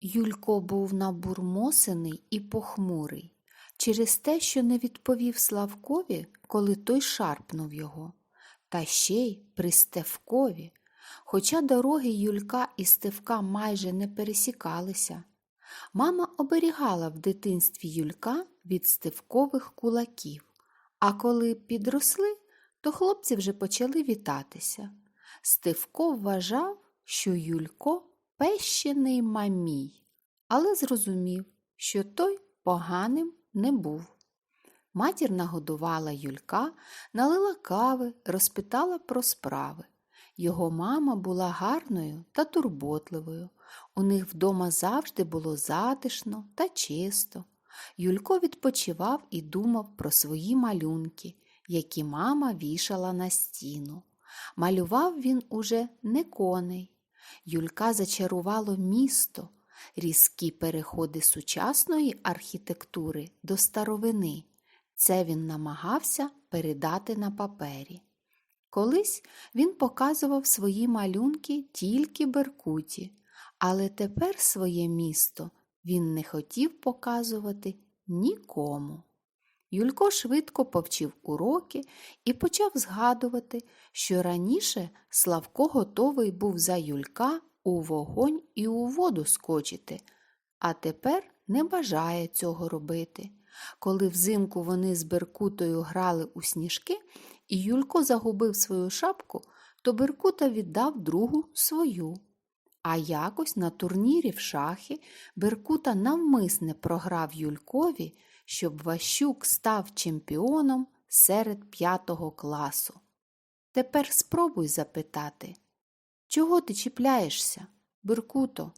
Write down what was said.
Юлько був набурмосений і похмурий через те, що не відповів Славкові, коли той шарпнув його, та ще й при Стевкові, хоча дороги Юлька і Стевка майже не пересікалися. Мама оберігала в дитинстві Юлька від стевкових кулаків, а коли підросли, то хлопці вже почали вітатися. Стевко вважав, що Юлько пещений мамій, але зрозумів, що той поганим не був. Матір нагодувала Юлька, налила кави, розпитала про справи. Його мама була гарною та турботливою. У них вдома завжди було затишно та чисто. Юлько відпочивав і думав про свої малюнки, які мама вішала на стіну. Малював він уже не коней. Юлька зачарувало місто, різкі переходи сучасної архітектури до старовини. Це він намагався передати на папері. Колись він показував свої малюнки тільки Беркуті, але тепер своє місто він не хотів показувати нікому. Юлько швидко повчив уроки і почав згадувати, що раніше Славко готовий був за Юлька у вогонь і у воду скочити, а тепер не бажає цього робити. Коли взимку вони з Беркутою грали у сніжки, і Юлько загубив свою шапку, то Беркута віддав другу свою. А якось на турнірі в шахи Беркута навмисне програв Юлькові, щоб Ващук став чемпіоном серед п'ятого класу. Тепер спробуй запитати, чого ти чіпляєшся, Беркуто?